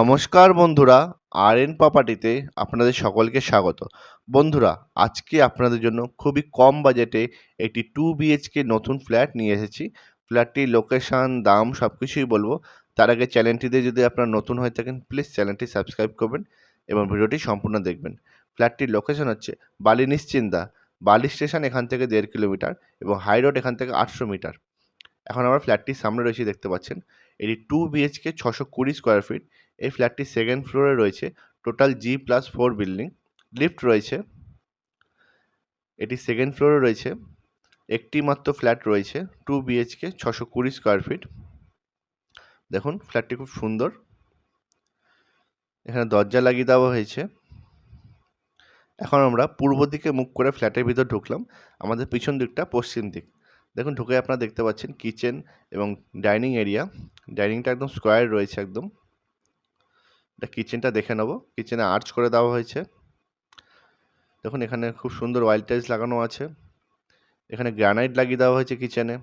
নমস্কার বন্ধুরা আর এন প্রপার্টিতে আপনাদের সকলকে স্বাগত। বন্ধুরা, আজকে আপনাদের জন্য খুবই কম বাজেটে একটি টু বিএইচকে নতুন ফ্ল্যাট নিয়ে এসেছি। ফ্ল্যাটটির লোকেশান দাম সব কিছুই বলব। তার আগে চ্যানেলটিতে যদি আপনারা নতুন হয়ে থাকেন প্লিজ চ্যানেলটি সাবস্ক্রাইব করবেন এবং ভিডিওটি সম্পূর্ণ দেখবেন। ফ্ল্যাটটির লোকেশন হচ্ছে বালি নিশ্চিন্দা বালি স্টেশন এখান থেকে দেড় কিলোমিটার এবং হাই রোড এখান থেকে আটশো মিটার। এখন আমরা ফ্ল্যাটটির সামনে রয়েছে, দেখতে পাচ্ছেন। এটি টু বিএইচকে ছশো কুড়ি স্কোয়ার ফিট এই ফ্ল্যাটটি সেকেন্ড ফ্লোরে রয়েছে total G plus four building lift রয়েছে। এটি সেকেন্ড ফ্লোরে রয়েছে। একটি মাত্র ফ্ল্যাট রয়েছে টু বিএইচকে ছশো কুড়ি স্কোয়ার ফিট দেখুন ফ্ল্যাটটি খুব সুন্দর। এখানে দরজা লাগিয়ে দেওয়া হয়েছে। এখন আমরা পূর্ব দিকে মুখ করে ফ্ল্যাটের ভিতর ঢুকলাম। আমাদের পিছন দিকটা পশ্চিম দিক। দেখুন, ঢুকে আপনারা দেখতে পাচ্ছেন কিচেন এবং ডাইনিং এরিয়া ডাইনিংটা একদম স্কোয়ার রয়েছে একদম। এটা কিচেনটা দেখে নেব। কিচেনে আর্চ করে দেওয়া হয়েছে। দেখুন, এখানে খুব সুন্দর ওয়াইল্ড টাইলস লাগানো আছে। এখানে গ্রানাইট লাগিয়ে দেওয়া হয়েছে কিচেনে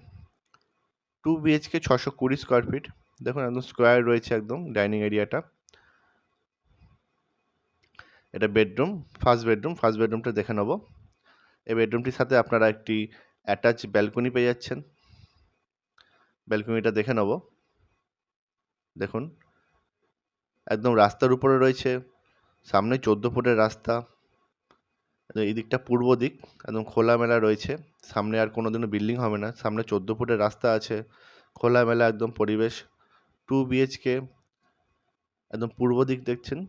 টু বিএইচকে ছশো কুড়ি স্কোয়ার ফিট দেখুন, একদম স্কোয়ার রয়েছে একদম ডাইনিং এরিয়াটা এটা বেডরুম ফার্স্ট বেডরুম ফার্স্ট বেডরুমটা দেখে নেব। এই বেডরুমটির সাথে আপনারা একটি অ্যাটাচ ব্যালকনি পেয়ে যাচ্ছেন। ব্যালকনিটা দেখে নেব। দেখুন। একদম রাস্তার উপরে রয়েছে। সামনে চোদ্দ ফুটের রাস্তা। এই দিকটা পূর্ব দিক। একদম খোলামেলা রয়েছে। সামনে আর কোনো দিনও বিল্ডিং হবে না। সামনে চোদ্দ ফুটের রাস্তা আছে। খোলামেলা একদম পরিবেশ। টু বিএইচকে একদম পূর্ব দিক দেখছেন।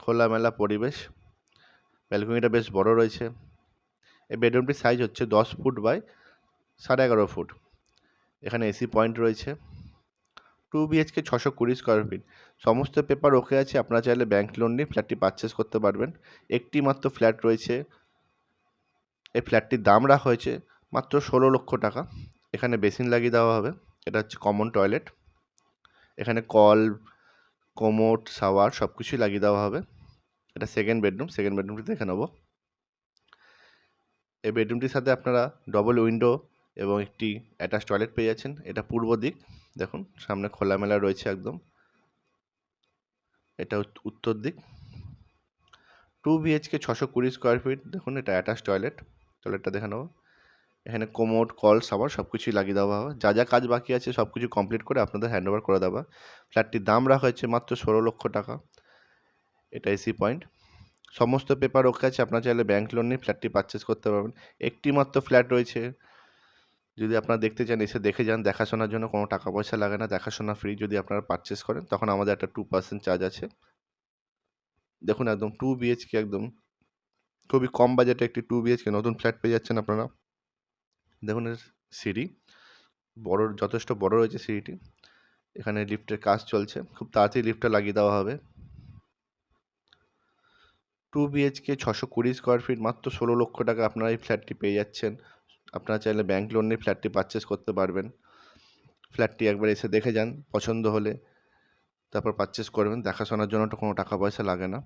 খোলামেলা পরিবেশ। ব্যালকনিটা বেশ বড় রয়েছে। এই বেডরুমটির সাইজ হচ্ছে দশ ফুট বাই সাড়ে এগারো ফুট এখানে এসি পয়েন্ট রয়েছে। টু বিএইচকে ছশো কুড়ি স্কোয়ার ফিট সমস্ত পেপার ওকে আছে, আপনারা চাইলে ব্যাঙ্ক লোন নিয়ে ফ্ল্যাটটি পারচেস করতে পারবেন। একটি মাত্র ফ্ল্যাট রয়েছে। এই ফ্ল্যাটটির দাম রাখা হয়েছে মাত্র ষোলো লক্ষ টাকা। এখানে বেসিন লাগিয়ে দেওয়া হবে। এটা হচ্ছে কমন টয়লেট এখানে কল কোমোট শাওয়ার সব কিছুই লাগিয়ে দেওয়া হবে। এটা সেকেন্ড বেডরুম সেকেন্ড বেডরুমটি দেখে নেব। এই বেডরুমটির সাথে আপনারা ডবল উইন্ডো এবং একটি অ্যাটাচ টয়লেট পেয়ে যাচ্ছেন। এটা পূর্ব দিক। দেখুন, সামনে খোলামেলা রয়েছে একদম। এটা উত্তর দিক। টু বিএইচকে ছশো কুড়ি স্কোয়ার ফিট দেখুন, এটা অ্যাটাচ টয়লেট টয়লেটটা দেখে নেব। এখানে কোমোড কল সাবার সব কিছুই লাগিয়ে দেওয়া হবে। যা যা কাজ বাকি আছে সব কিছু কমপ্লিট করে আপনাদের হ্যান্ড ওভার করে দেওয়া। ফ্ল্যাটটির দাম রাখা হয়েছে মাত্র ষোলো লক্ষ টাকা। এটা এসি পয়েন্ট সমস্ত পেপার ওকে আছে আপনার চাইলে ব্যাঙ্ক লোন নিয়ে ফ্ল্যাটটি পারচেস করতে পারবেন। একটি মাত্র ফ্ল্যাট রয়েছে। যদি আপনারা দেখতে চান, এসে দেখে যান। দেখাশোনার জন্য কোনো টাকা পয়সা লাগে না। দেখাশোনা ফ্রি যদি আপনারা পারচেস করেন, তখন আমাদের একটা টু পার্সেন্ট চার্জ আছে। দেখুন, একদম টু বিএইচকে একদম। খুবই কম বাজেটে একটি টু বিএইচকে নতুন ফ্ল্যাট পেয়ে যাচ্ছেন আপনারা। দেখুন, এর সিঁড়ি। বড়, যথেষ্ট বড় রয়েছে সিঁড়িটি। এখানে লিফটের কাজ চলছে। খুব তাড়াতাড়ি লিফটটা লাগিয়ে দেওয়া হবে। টু বিএইচকে ছশো কুড়ি স্কোয়ার ফিট মাত্র ষোলো লক্ষ টাকা আপনারা এই ফ্ল্যাটটি পেয়ে যাচ্ছেন। আপনারা চাইলে ব্যাঙ্ক লোন নিয়ে ফ্ল্যাটটি পারচেস করতে পারবেন। ফ্ল্যাটটি একবার এসে দেখে যান, পছন্দ হলে। তারপর পারচেস করবেন, দেখাশোনার জন্য তো কোনো টাকা পয়সা লাগে না।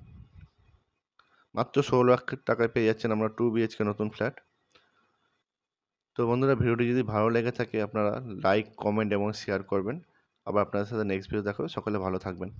মাত্র ষোলো লাখ টাকায় পেয়ে যাচ্ছেন আমরা টু বিএইচকে নতুন ফ্ল্যাট তো বন্ধুরা, ভিডিওটি যদি ভালো লেগে থাকে, আপনারা লাইক কমেন্ট এবং শেয়ার করবেন। আবার আপনাদের সাথে নেক্সট ভিডিও দেখা হবে সকলে ভালো থাকবেন।